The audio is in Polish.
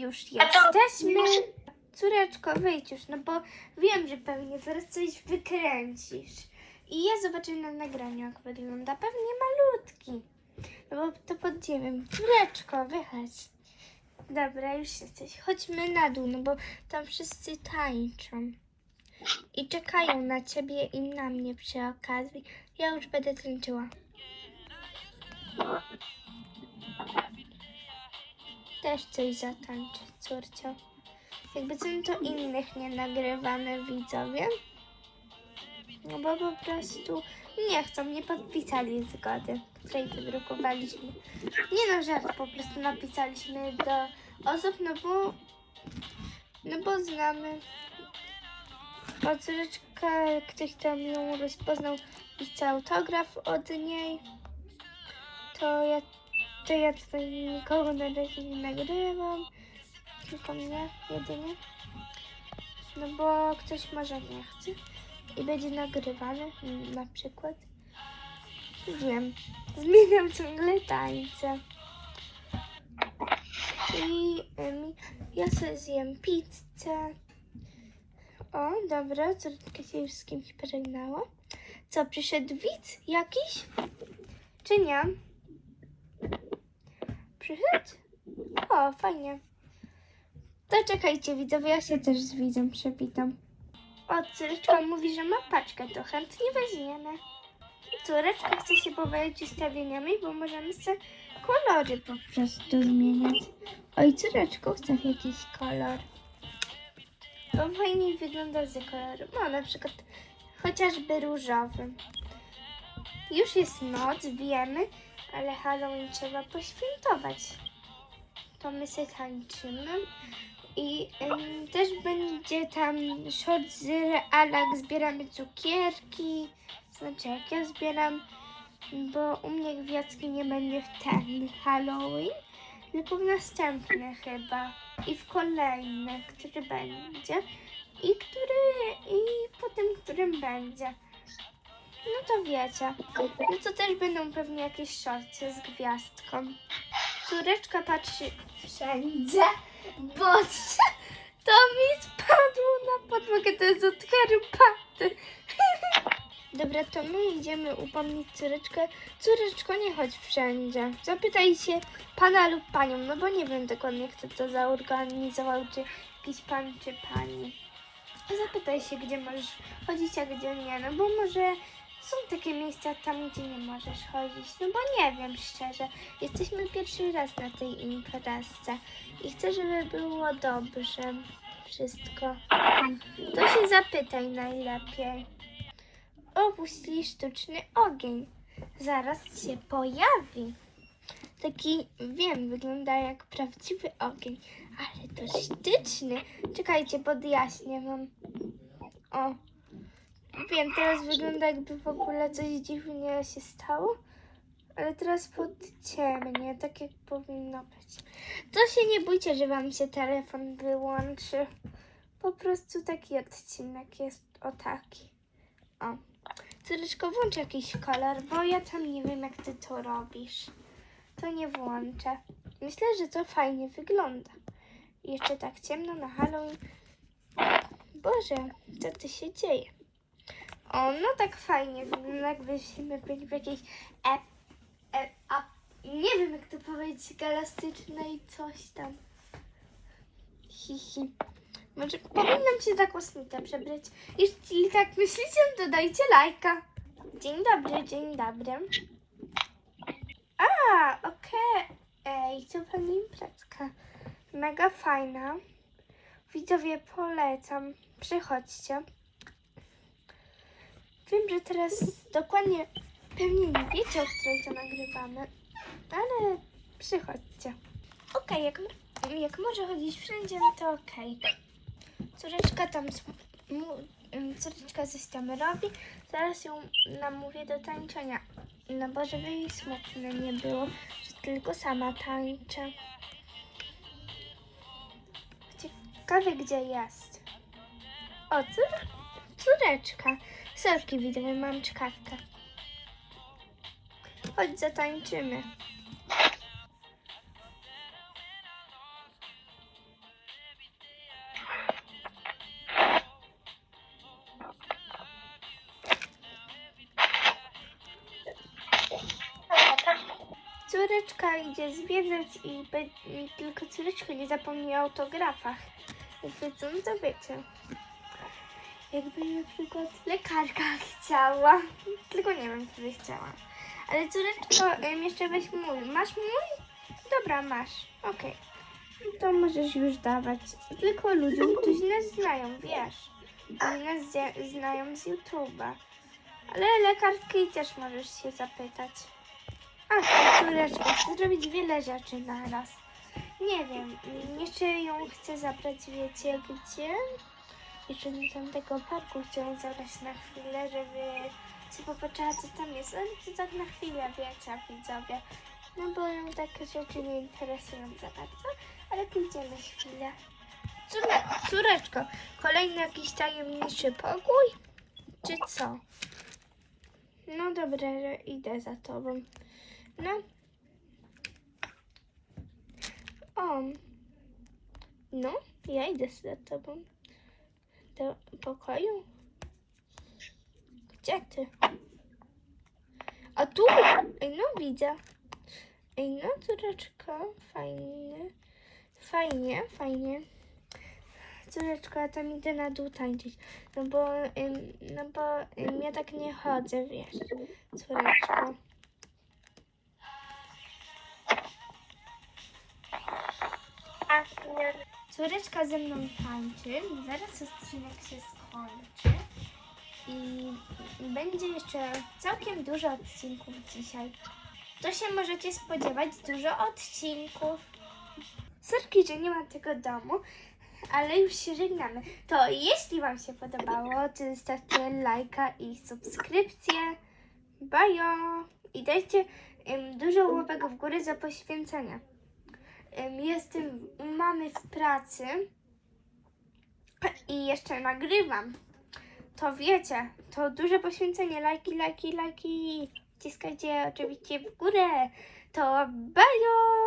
Już jesteśmy. Córeczko, wyjdź już, no bo wiem, że pewnie zaraz coś wykręcisz. I ja zobaczę na nagraniu, jak wygląda. Pewnie malutki. No bo to podziemiem. Córeczko, wychodź. Dobra, już jesteś. Chodźmy na dół, no bo tam wszyscy tańczą. I czekają na ciebie i na mnie przy okazji. Ja już będę tańczyła. Też coś zatańczy, córcio. Jakby co to innych nie nagrywamy widzowie. No bo po prostu nie chcą, nie podpisali zgody, której wydrukowaliśmy. Nie no, żart, po prostu napisaliśmy do osób, no bo no bo znamy o córeczkę, ktoś tam ją rozpoznał i chce autograf od niej. To ja, to ja tutaj nikogo na razie nie nagrywam. Tylko mnie jedynie. No bo ktoś może nie chce i będzie nagrywany mm, na przykład. Wiem, zmieniam ciągle tańce. I em, ja sobie zjem pizzę. O, dobra, córeczka się z kimś pożegnała. Co, przyszedł widz jakiś? Czy nie? Przyszedł? O, fajnie. To czekajcie widzowie, ja się też z widzem. O, córeczka mówi, że ma paczkę, to chętnie weźmiemy. Córeczka chce się pobawić ustawieniami, bo możemy sobie kolory po prostu zmieniać. Oj, córeczko, ustaw jakiś kolor. To fajniej wygląda z kolorem. No, na przykład chociażby różowy. Już jest noc, wiemy, ale Halloween trzeba poświętować. To my sobie tańczymy. I też będzie tam short z realak, zbieramy cukierki. Znaczy jak ja zbieram, bo u mnie gwiazdki nie będzie w ten Halloween, tylko w następny chyba. I w kolejny, który będzie. I który, i po tym, którym będzie. No to wiecie. No to też będą pewnie jakieś shorty z gwiazdką. Córeczka patrzy wszędzie. Boże, to mi spadło na podłogę, to jest od herbaty. Dobra, to my idziemy upomnieć córeczkę. Córeczko, nie chodź wszędzie. Zapytaj się pana lub panią, no bo nie wiem dokładnie, kto to zorganizował, czy jakiś pan, czy pani. Zapytaj się, gdzie możesz chodzić, a gdzie nie, no bo może są takie miejsca tam, gdzie nie możesz chodzić. No bo nie wiem, szczerze. Jesteśmy pierwszy raz na tej imprezce i chcę, żeby było dobrze wszystko. To się zapytaj najlepiej. Opuścili sztuczny ogień. Zaraz się pojawi. Taki, wiem, wygląda jak prawdziwy ogień, ale to sztuczny. Czekajcie, podjaśnię wam. O, wiem, teraz wygląda jakby w ogóle coś dziwnie się stało, ale teraz podciemnie, tak jak powinno być. To się nie bójcie, że wam się telefon wyłączy. Po prostu taki odcinek jest o taki. O. Córeczko, włącz jakiś kolor, bo ja tam nie wiem, jak ty to robisz. To nie włączę. Myślę, że to fajnie wygląda. Jeszcze tak ciemno na Halloween. Boże, co tu się dzieje? O, no tak fajnie wygląda, jakbyśmy byli w jakiejś e, e, a, nie wiem jak to powiedzieć, galastycznej coś tam. Hihi. Może powinnam się za kosmita przebrać. Jeśli tak myślicie, to dajcie lajka. Dzień dobry, dzień dobry. A, okej. Ej, to pani imprezka. Mega fajna. Widzowie, polecam. Przychodźcie. Wiem, że teraz dokładnie pewnie nie wiecie, o której to nagrywamy, ale przychodźcie. Okej, jak, jak może chodzić wszędzie, no to okej. Córeczka tam, ym, córeczka coś tam robi, zaraz ją namówię do tańczenia. No bo żeby jej smutno nie było, że tylko sama tańczę. Ciekawe gdzie jest. O, cór, córeczka. Sorki widzowie, mam czkawkę. Chodź, zatańczymy. Córeczka idzie zwiedzać i tylko córeczka nie zapomni o autografach. Wiedzą, co wiecie. Jakby na przykład lekarka chciała. Tylko nie wiem, który chciała. Ale córeczko, jeszcze weź mój. Masz mój? Dobra, masz. Okej. No To możesz już dawać. Tylko ludziom, którzy nas znają, wiesz. Oni nas znają z YouTube'a. Ale lekarki też możesz się zapytać. Ach, córeczko, chcę zrobić wiele rzeczy na raz. Nie wiem, jeszcze ją chcę zabrać, wiecie gdzie? Jeszcze do tamtego parku ją zabrać na chwilę, żeby się popatrzała, co tam jest. Ale to tak na chwilę, wiecie, widzowie. No bo ją takie rzeczy nie interesują za bardzo, ale pójdziemy chwilę. Córe, córeczko, kolejny jakiś tajemniczy pokój? Czy co? No dobra, że idę za tobą. No. O. No, ja idę za tobą. Do pokoju? Gdzie ty? A tu? Ej, no widzę. Ej, no córeczko, fajnie. Fajnie, fajnie. Córeczko, ja tam idę na dół tańczyć. No bo, no bo ja tak nie chodzę, wiesz, córeczko. Córeczka ze mną tańczy, zaraz odcinek się skończy i będzie jeszcze całkiem dużo odcinków dzisiaj. To się możecie spodziewać dużo odcinków. Sorki, że nie ma tego domu, ale już się żegnamy. To jeśli Wam się podobało, to zostawcie lajka i subskrypcję. Bajo! I dajcie dużo łapek w górę za poświęcenia. Em, jestem mamy w pracy i jeszcze nagrywam. To wiecie, to duże poświęcenie. Lajki, lajki, lajki. Wciskajcie oczywiście w górę. To bajo!